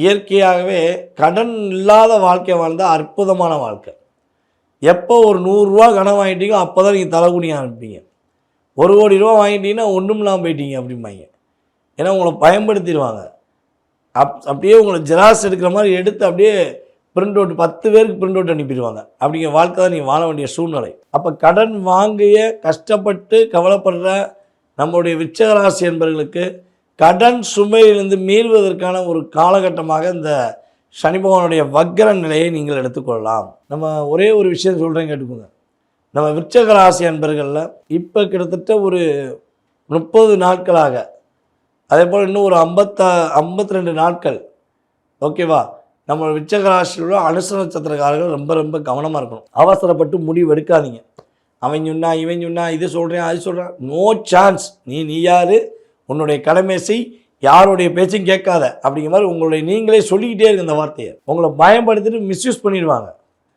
இயற்கையாகவே கடன் இல்லாத வாழ்க்கை வாழ்ந்தால் அற்புதமான வாழ்க்கை. எப்போ ஒரு நூறுரூவா கடன் வாங்கிட்டீங்க அப்போ தான் நீங்கள் தலைகுனி ஆரம்பிப்பீங்க. ஒரு கோடி ரூபா வாங்கிட்டீங்கன்னா ஒன்றும் இல்லாமல் போயிட்டீங்க அப்படிம்பாங்க. ஏன்னா உங்களை பயன்படுத்திடுவாங்க. அப் அப்படியே உங்களை ஜெராக்ஸ் எடுக்கிற மாதிரி எடுத்து அப்படியே பிரிண்ட் அவுட் பத்து பேருக்கு பிரிண்ட் அவுட் அனுப்பிடுவாங்க. அப்படிங்கிற வாழ்க்கை தான் நீங்கள் வாழ வேண்டிய சூழ்நிலை. அப்போ கடன் வாங்கிய கஷ்டப்பட்டு கவலைப்படுற நம்முடைய விச்சகராசி என்பவர்களுக்கு கடன் சுமையிலிருந்து மீள்வதற்கான ஒரு காலகட்டமாக இந்த சனி பகவானுடைய வக்கர நிலையை நீங்கள் எடுத்துக்கொள்ளலாம். நம்ம ஒரே ஒரு விஷயம் சொல்கிறேன் கேட்டுக்கோங்க. நம்ம விருச்சக ராசி அன்பர்களில் இப்போ கிட்டத்தட்ட ஒரு முப்பது நாட்களாக அதே போல் இன்னும் ஒரு ஐம்பத்தா ஐம்பத்தி ரெண்டு நாட்கள் ஓகேவா? நம்ம விச்சக ராசியில் உள்ள அனுச நட்சத்திரக்காரர்கள் ரொம்ப ரொம்ப கவனமாக இருக்கணும். அவசரப்பட்டு முடிவு எடுக்காதீங்க. அவன் சொன்னா இவன் சொன்னா இது சொல்கிறேன் அது சொல்கிறேன் நோ சான்ஸ் நீ நீ யார்? உன்னுடைய கடமை செய் யாருடைய பேச்சும் கேட்காத அப்படிங்கிற மாதிரி உங்களுடைய நீங்களே சொல்லிக்கிட்டே இருக்க இந்த வார்த்தையை. உங்களை பயன்படுத்திட்டு மிஸ்யூஸ் பண்ணிடுவாங்க.